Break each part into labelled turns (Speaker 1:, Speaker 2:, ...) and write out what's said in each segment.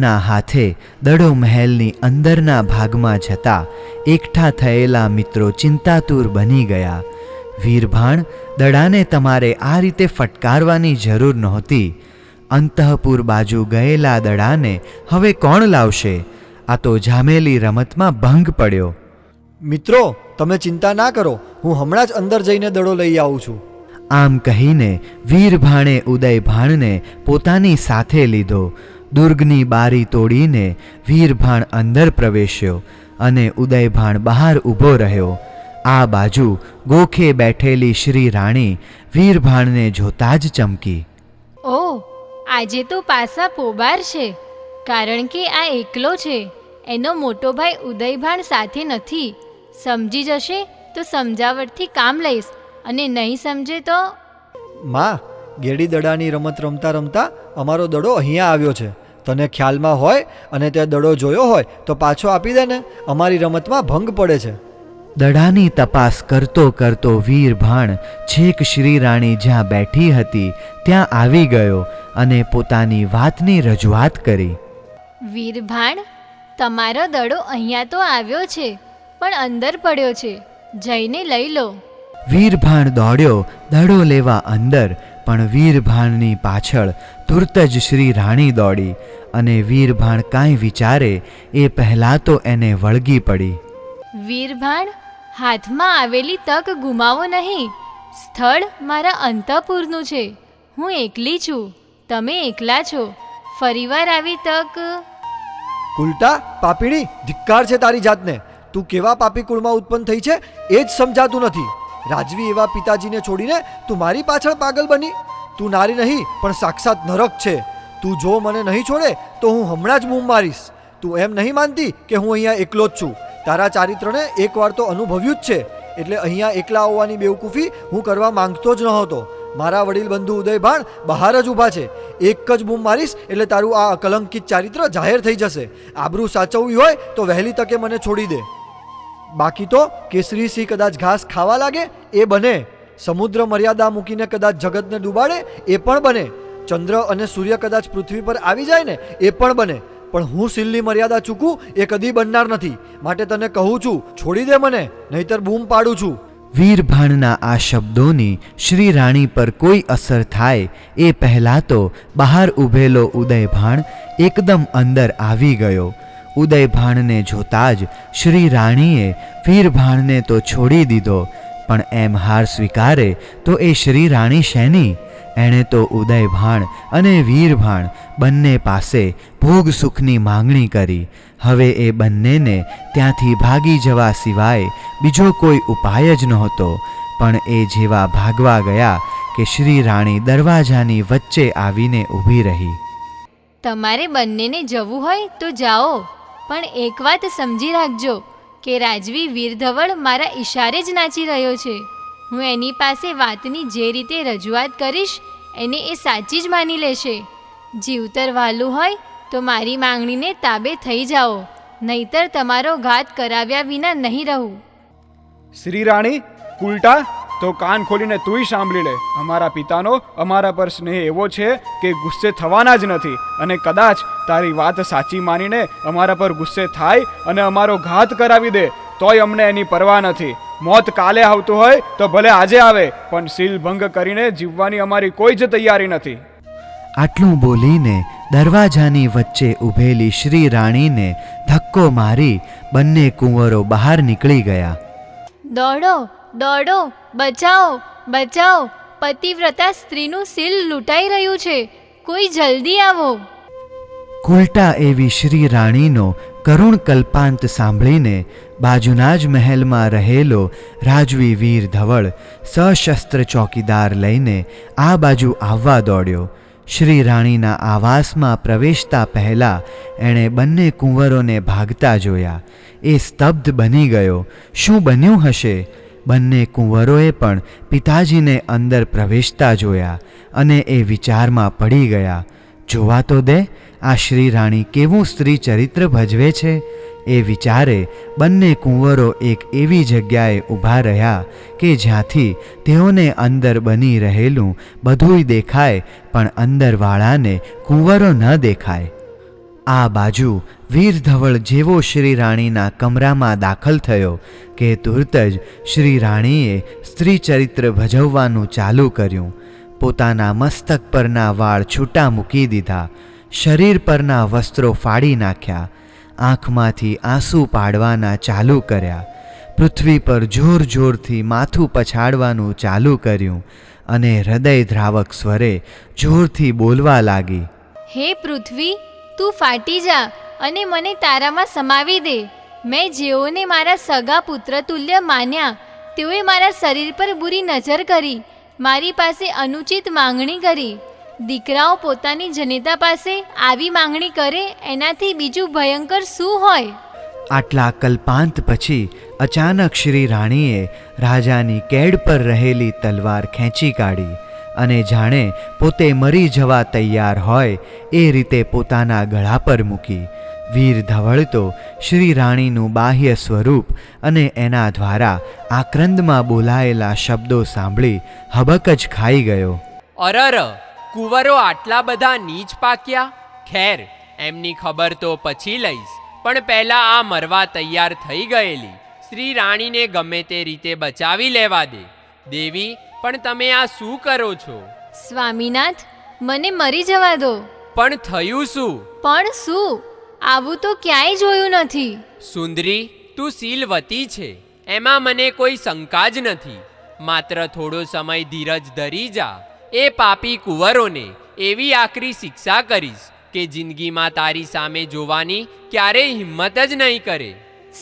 Speaker 1: વીરભાણના હાથે દડો મહેલની અંદરના ભાગમાં જતા એકઠા થયેલા મિત્રો ચિંતાતુર બની ગયા. વીરભાણ દડાને તમારે આ રીતે ફટકારવાની જરૂર નહોતી. અંતઃપુર બાજુ ગયેલા દડાને હવે કોણ લાવશે? આ તો જામેલી રમતમાં ભંગ પડ્યો.
Speaker 2: મિત્રો તમે ચિંતા ના કરો. હું હમણાં જ અંદર જઈને દડો લઈ આવું છું.
Speaker 1: આમ કહીને વીરભાણે ઉદયભાણને પોતાની સાથે લીધો. દુર્ગની બારી તોડીને વીરભાણ અંદર પ્રવેશ્યો અને ઉદયભાણ બહાર ઊભો રહ્યો. આ બાજુ ગોખે બેઠેલી શ્રી રાણી વીરભાણને જોતા જ ચમકી.
Speaker 3: ઓ આજે તો પાસા પોબાર છે કારણ કે આ એકલો છે. એનો મોટો ભાઈ ઉદયભાણ સાથે નથી. સમજી જશે તો સમજાવટથી કામ લઈશ અને નહીં સમજે તો?
Speaker 2: માં ગેડી દડાની રમત રમતા રમતા અમારો દડો અહીંયા આવ્યો છે. તને ખ્યાલમાં હોય અને તે દડો જોયો હોય તો પાછો આપી દે ને અમારી રમતમાં ભંગ પડે છે.
Speaker 1: દડાની તપાસ કરતો કરતો વીરભાણ છેક શ્રી રાણી જ્યાં બેઠી હતી ત્યાં આવી ગયો અને પોતાની વાતની રજૂઆત કરી.
Speaker 3: વીરભાણ તમારો દડો અહીંયા તો આવ્યો છે પણ અંદર પડ્યો છે. જઈને લઈ લો.
Speaker 1: વીરભાણ દોડ્યો દડો લેવા અંદર પણ વીરભાણની પાછળ ધૂર્ત જ શ્રી રાણી દોડી અને વીરભાણ કાંઈ વિચારે એ પહેલાં તો એને વળગી પડી.
Speaker 3: વીરભાણ હાથમાં આવેલી તક ગુમાવો નહીં. સ્થળ મારા અંતઃપુરનું છે. હું એકલી છું. તમે એકલા છો. ફરીવાર આવી તક
Speaker 2: કુલટા પાપીણી ધિક્કાર છે તારી જાતને. તું કેવા પાપી કુળમાં ઉત્પન્ન થઈ છે એ જ સમજાતું નથી. રાજવી એવા પિતાજીને છોડીને તું મારી પાછળ પાગલ બની. તું નારી નહીં, પણ સાક્ષાત નરક છે. તું જો મને નહીં છોડે, તો હું હમણાં જ બૂમ મારીશ. તું એમ નહીં માનતી કે હું અહીંયા એકલો જ છું. તારા ચારિત્રને એકવાર તો અનુભવ્યું જ છે. એટલે અહીંયા એકલા આવવાની બેવકૂફી હું કરવા માંગતો જ નહોતો. મારા વડીલ બંધુ ઉદયભાણ બહાર જ ઊભા છે. એક જ બૂમ મારીશ એટલે તારું આ અકલંકિત ચારિત્ર જાહેર થઈ જશે. આબરૂ સાચવવી હોય તો વહેલી તકે મને છોડી દે. બાકી તો કેસરી સિંહ કદાચ ઘાસ ખાવા લાગે, એ બને. સમુદ્ર મર્યાદા મૂકીને કદાચ જગતને ડૂબાડે, એ પણ બને. ચંદ્ર અને સૂર્ય કદાચ પૃથ્વી પર આવી જાય ને, એ પણ બને. પણ હું સિલની મર્યાદા ચૂકું, એ કદી બનનાર નથી. માટે તને કહું છું, છોડી દે મને, નહીતર બૂમ પાડું છું.
Speaker 1: વીરભાણના આ શબ્દોની શ્રી રાણી પર કોઈ અસર થાય, એ પહેલાં તો બહાર ઊભેલો ઉદયભાણ એકદમ અંદર આવી ગયો. ઉદયભાણને જોતા જ શ્રી રાણીએ વીરભાણને તો છોડી દીધો, પણ એમ હાર સ્વીકારે તો એ શ્રી રાણી શેની? એણે તો ઉદયભાણ અને વીરભાણ બંને પાસે ભોગ સુખની માંગણી કરી. હવે એ બંનેને ત્યાંથી ભાગી જવા સિવાય બીજો કોઈ ઉપાય જ નહોતો, પણ એ જેવા ભાગવા ગયા કે શ્રી રાણી દરવાજાની વચ્ચે આવીને ઊભી રહી.
Speaker 3: તમારે બંનેને જવું હોય તો જાઓ. પણ એક વાત સમજી રાખજો કે રાજવી વીરધવળ મારા ઈશારે જ નાચી રહ્યો છે. હું એની પાસે વાતની જે રીતે રજૂઆત કરીશ, એને એ સાચી જ માની લેશે. જીવતર વાલું હોય તો મારી માંગણીને તાબે થઈ જાઓ, નહીતર તમારો ઘાત કરાવ્યા વિના નહીં રહું.
Speaker 4: શ્રી રાણી કુલટા તો કાન ખોલીને તુંય સાંભળી લે. અમારા પિતાનો અમારા પર સ્નેહ એવો છે કે ગુસ્સે થવાના જ નથી અને કદાચ તારી વાત સાચી માનીને અમારા પર ગુસ્સે થાય અને અમારો ઘાત કરાવી દે તોય અમને એની પરવા નથી. મોત કાલે આવતું હોય તો ભલે આજે આવે પણ સીલ ભંગ કરીને જીવવાની અમારી કોઈ જ તૈયારી નથી.
Speaker 1: આટલું બોલીને દરવાજાની વચ્ચે ઊભેલી શ્રી રાણીને ધક્કો મારી બંને કુંવરો બહાર નીકળી ગયા.
Speaker 3: દોડો દોડો. બચાવો બચાવો. પતિવ્રતા સ્ત્રીનું સીલ લૂંટાઈ રહ્યું છે. કોઈ જલ્દી આવો.
Speaker 1: કુલટા એવી શ્રી રાણીનો કરુણ કલ્પાંત સાંભળીને બાજુના જ મહેલમાં રહેલો રાજવી વીર ધવળ સશસ્ત્ર ચોકીદાર લઈને આ બાજુ આવવા દોડ્યો. શ્રી રાણીના આવાસમાં પ્રવેશતા પહેલાં એણે બંને કુંવરોને ભાગતા જોયા. એ સ્તબ્ધ બની ગયો. શું બન્યું હશે? બંને કુંવરોએ પણ પિતાજીને અંદર પ્રવેશતા જોયા અને એ વિચારમાં પડી ગયા. જોવા તો દે, આ શ્રી રાણી કેવું સ્ત્રી ચરિત્ર ભજવે છે? એ વિચારે બંને કુંવરો એક એવી જગ્યાએ ઊભા રહ્યા કે જ્યાંથી તેઓને અંદર બની રહેલું બધુંય દેખાય, પણ અંદરવાળાને કુંવરો ન દેખાય. આ બાજુ વીરધવળ જેવો શ્રી રાણીના કમરામાં દાખલ થયો કે તુરત જ શ્રી રાણીએ સ્ત્રી ચરિત્ર ભજવવાનું ચાલુ કર્યું. પોતાના મસ્તક પરના વાળ છૂટા મૂકી દીધા, શરીર પરના વસ્ત્રો ફાડી નાખ્યા, આંખમાંથી આંસુ પાડવાના ચાલુ કર્યા, પૃથ્વી પર જોર જોરથી માથું પછાડવાનું ચાલુ કર્યું અને હૃદયદ્રાવક સ્વરે જોરથી બોલવા લાગી.
Speaker 3: હે પૃથ્વી તું ફાટી જા અને મને તારામાં સમાવી દે. મેં જેઓને મારા સગા પુત્ર તુલ્ય માન્યા, તેઓએ મારા શરીર પર બુરી નજર કરી, મારી પાસે અનુચિત માંગણી કરી. દીકરાઓ પોતાની જનેતા પાસે આવી માંગણી કરે, એનાથી બીજું ભયંકર શું હોય?
Speaker 1: આટલા કલ્પાંત પછી અચાનક શ્રી રાણીએ રાજાની કેડ પર રહેલી તલવાર ખેંચી કાઢી. અને જાણે પોતે મરી જવા તૈયાર હોય, એ રીતે પોતાના ગળા પર મૂકી. વીર ધવળ તો શ્રી રાણીનું બાહ્ય સ્વરૂપ અને એના દ્વારા આક્રંદમાં બોલાયેલા શબ્દો સાંભળી હબક જ ખાઈ ગયો.
Speaker 5: અરર, કુંવરો આટલા બધા નીચ પાક્યા? ખેર, એમની ખબર તો પછી લઈશ, પણ પહેલા આ મરવા તૈયાર થઈ ગયેલી. શ્રી રાણીને ગમે તે રીતે બચાવી લેવા દે. દેવી પણ તમે આ શું કરો છો?
Speaker 3: સ્વામીનાથ મને મરી જવા દો.
Speaker 5: પણ થયું શું?
Speaker 3: પણ શું? આવું તો ક્યાંય જોયું નથી.
Speaker 5: સુંદરી તું શીલવતી છે. એમાં મને કોઈ શંકા જ નથી. માત્ર થોડો સમય ધીરજ ધરી જા. એ પાપી કુંવરોને એવી આકરી શિક્ષા કરીશ કે જિંદગીમાં તારી સામે જોવાની ક્યારેય હિંમત જ નહીં કરે.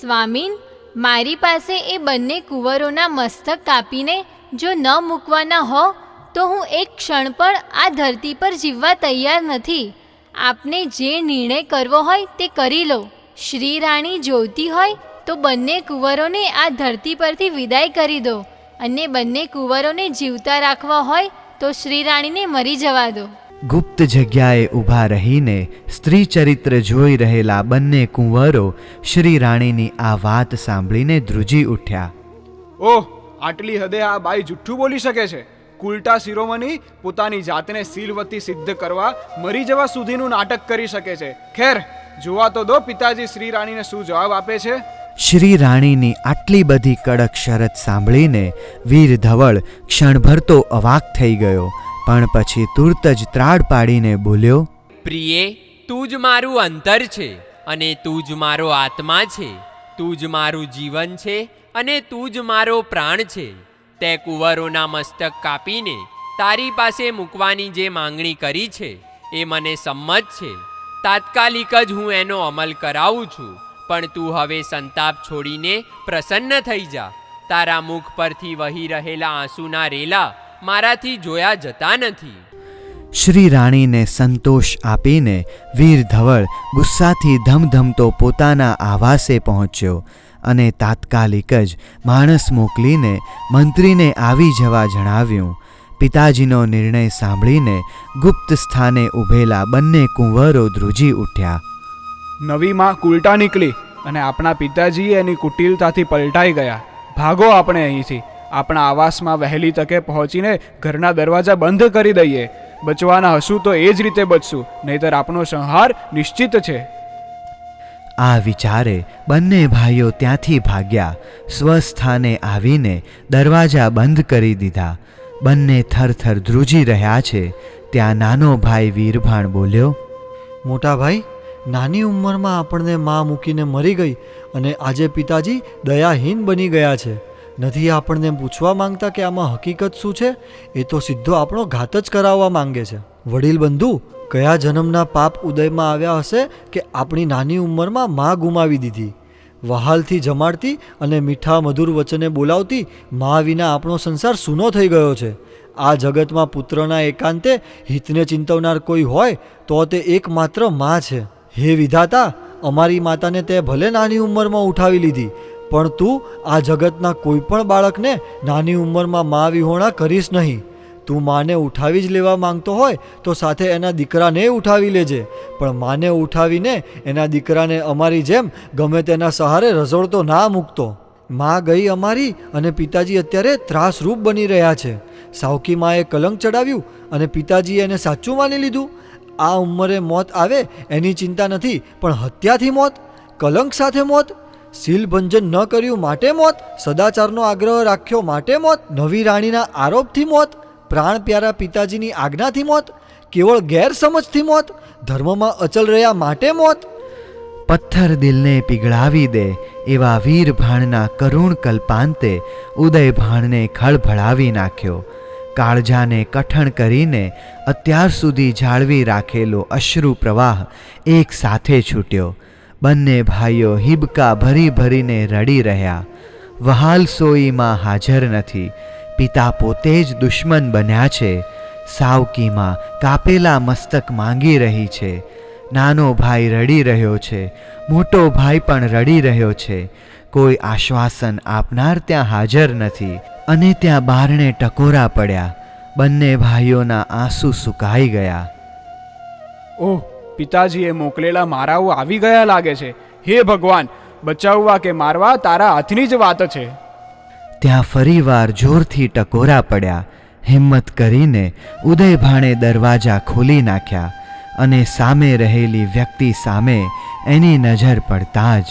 Speaker 3: સ્વામીન મારી પાસે એ બંને કુંવરોના મસ્તક કાપીને જો ન મૂકવાના હો, તો હું એક ક્ષણ પણ આ ધરતી પર જીવવા તૈયાર નથી. આપને જે નિર્ણય કરવો હોય તે કરી લો. શ્રી રાણી જોઈતી હોય તો બંને કુંવરોને આ ધરતી પરથી વિદાય કરી દો અને બંને કુંવરોને જીવતા રાખવા હોય તો શ્રી રાણીને મરી જવા દો.
Speaker 1: ગુપ્ત જગ્યાએ ઊભા રહીને સ્ત્રી ચરિત્ર જોઈ રહેલા બંને કુંવરો શ્રી રાણીની આ વાત સાંભળીને ધ્રુજી ઉઠ્યા.
Speaker 4: ઓહ આટલી હદે આ બાઈ જુઠ્ઠું બોલી શકે છે? કુલટા શિરોમણી પોતાની જાતને શીલવતી સિદ્ધ કરવા મરી જવા સુધીનું નાટક કરી શકે છે. ખેર જોવા તો દો પિતાજી શ્રી રાણીને શું જવાબ આપે છે?
Speaker 1: શ્રી રાણીની આટલી બધી કડક શરત સાંભળીને વીર ધવળ ક્ષણભર તો અવાક થઈ ગયો. પણ પછી તુરત જ ત્રાડ પાડીને બોલ્યો,
Speaker 5: પ્રિયે, તું જ મારું અંતર છે અને તું જ મારો આત્મા છે. તું જ મારું જીવન છે અને તું જ મારો પ્રાણ છે. તે કુંવરોના મસ્તક કાપીને તારી પાસે મૂકવાની જે માંગણી કરી છે એ મને સંમત છે. તાત્કાલિક જ હું એનો અમલ કરાવું છું, પણ તું હવે સંતાપ છોડીને પ્રસન્ન થઈ જા. તારા મુખ પરથી વહી રહેલા આંસુના રેલા મારાથી જોયા જતા નથી.
Speaker 1: શ્રી રાણીને સંતોષ આપીને વીર ધવળ ગુસ્સાથી ધમધમતો પોતાના આવાસે પહોંચ્યો અને તાત્કાલિક જ માણસ મોકલીને મંત્રીને આવી જવા જણાવ્યું. પિતાજીનો નિર્ણય સાંભળીને ગુપ્ત સ્થાને ઊભેલા બંને કુંવરો ધ્રુજી ઉઠ્યા.
Speaker 4: નવી માં કુલટા નીકળી અને આપણા પિતાજી એની કુટિલતાથી પલટાઈ ગયા. ભાગો આપણે અહીંથી. આપણા આવાસમાં વહેલી તકે પહોંચીને ઘરના દરવાજા બંધ કરી દઈએ. બચવાના હશું તો એ જ રીતે બચશું નહીતર આપણો સંહાર નિશ્ચિત છે.
Speaker 1: આ વિચારે બંને ભાઈઓ ત્યાંથી ભાગ્યા. સ્વસ્થાને આવીને દરવાજા બંધ કરી દીધા. બંને થરથર ધ્રુજી રહ્યા છે. ત્યાં નાનો ભાઈ વીરભાણ બોલ્યો
Speaker 2: મોટા ભાઈ નાની ઉંમરમાં આપણને માં મૂકીને મરી ગઈ અને આજે પિતાજી દયાહીન બની ગયા છે. નથી આપણને પૂછવા માંગતા કે આમાં હકીકત શું છે? એ તો સીધો આપણો ઘાત જ કરાવવા માંગે છે. વડીલ બંધુ, કયા જન્મના પાપ ઉદયમાં આવ્યા હશે કે આપણી નાની ઉંમરમાં માં ગુમાવી દીધી? વહાલથી જમાડતી અને મીઠા મધુર વચને બોલાવતી મા વિના આપણો સંસાર સૂનો થઈ ગયો છે. આ જગતમાં પુત્રના એકાંતે હિતને ચિંતવનાર કોઈ હોય તો તે એકમાત્ર મા છે. હે વિધાતા, અમારી માતાને તે ભલે નાની ઉંમરમાં ઉઠાવી લીધી પણ તું આ જગતના કોઈ પણ બાળકને નાની ઉંમરમાં મા વિહોણા કરીશ નહીં. તું માને ઉઠાવી જ લેવા માંગતો હોય તો સાથે એના દીકરાને ઉઠાવી લેજે. પણ માને ઉઠાવીને એના દીકરાને અમારી જેમ ગમે તેના સહારે રઝળતો ના મૂકતો. માં ગઈ અમારી અને પિતાજી અત્યારે ત્રાસરૂપ બની રહ્યા છે. સાવકી માએ કલંક ચડાવ્યું અને પિતાજીએ એને સાચું માની લીધું. આ ઉંમરે મોત આવે એની ચિંતા નથી, પણ હત્યાથી મોત, કલંક સાથે મોત શીલભંજન ન કર્યું માટે મોત, સદાચારનો આગ્રહ રાખ્યો માટે મોત, નવી રાણીના આરોપથી મોત, પ્રાણ પ્યારા પિતાજીની આજ્ઞાથી મોત, કેવળ ગેરસમજથી મોત, ધર્મમાં અચલ રહ્યા માટે મોત.
Speaker 1: પથ્થર દિલને પીગળાવી દે એવા વીર ભાણના કરુણ કલ્પાંતે ઉદય ભાણને ખળભળાવી નાખ્યો. કાળજાને કઠણ કરીને અત્યાર સુધી જાળવી રાખેલો અશ્રુ પ્રવાહ એક સાથે છૂટ્યો. બંને ભાઈઓ હિબકા ભરી ભરીને રડી રહ્યા. વહાલ સોઈમાં હાજર નથી. પિતા પોતે જ દુશ્મન બન્યા છે. સાવકીમાં કાપેલા મસ્તક માંગી રહી છે. નાનો ભાઈ રડી રહ્યો છે. મોટો ભાઈ પણ રડી રહ્યો છે. કોઈ આશ્વાસન આપનાર ત્યાં હાજર નથી અને ત્યાં બારણે ટકોરા પડ્યા. બંને ભાઈઓના આંસુ સુકાઈ ગયા.
Speaker 4: ઓહ પિતાજીએ મોકલેલા મારાઓ આવી ગયા લાગે છે. હે ભગવાન, બચાવવા કે મારવા તારા હાથની જ વાત છે.
Speaker 1: ત્યાં ફરીવાર જોરથી ટકોરા પડ્યા. હિંમત કરીને ઉદય ભાણે દરવાજા ખોલી નાખ્યા અને સામે રહેલી વ્યક્તિ સામે એની નજર પડતા જ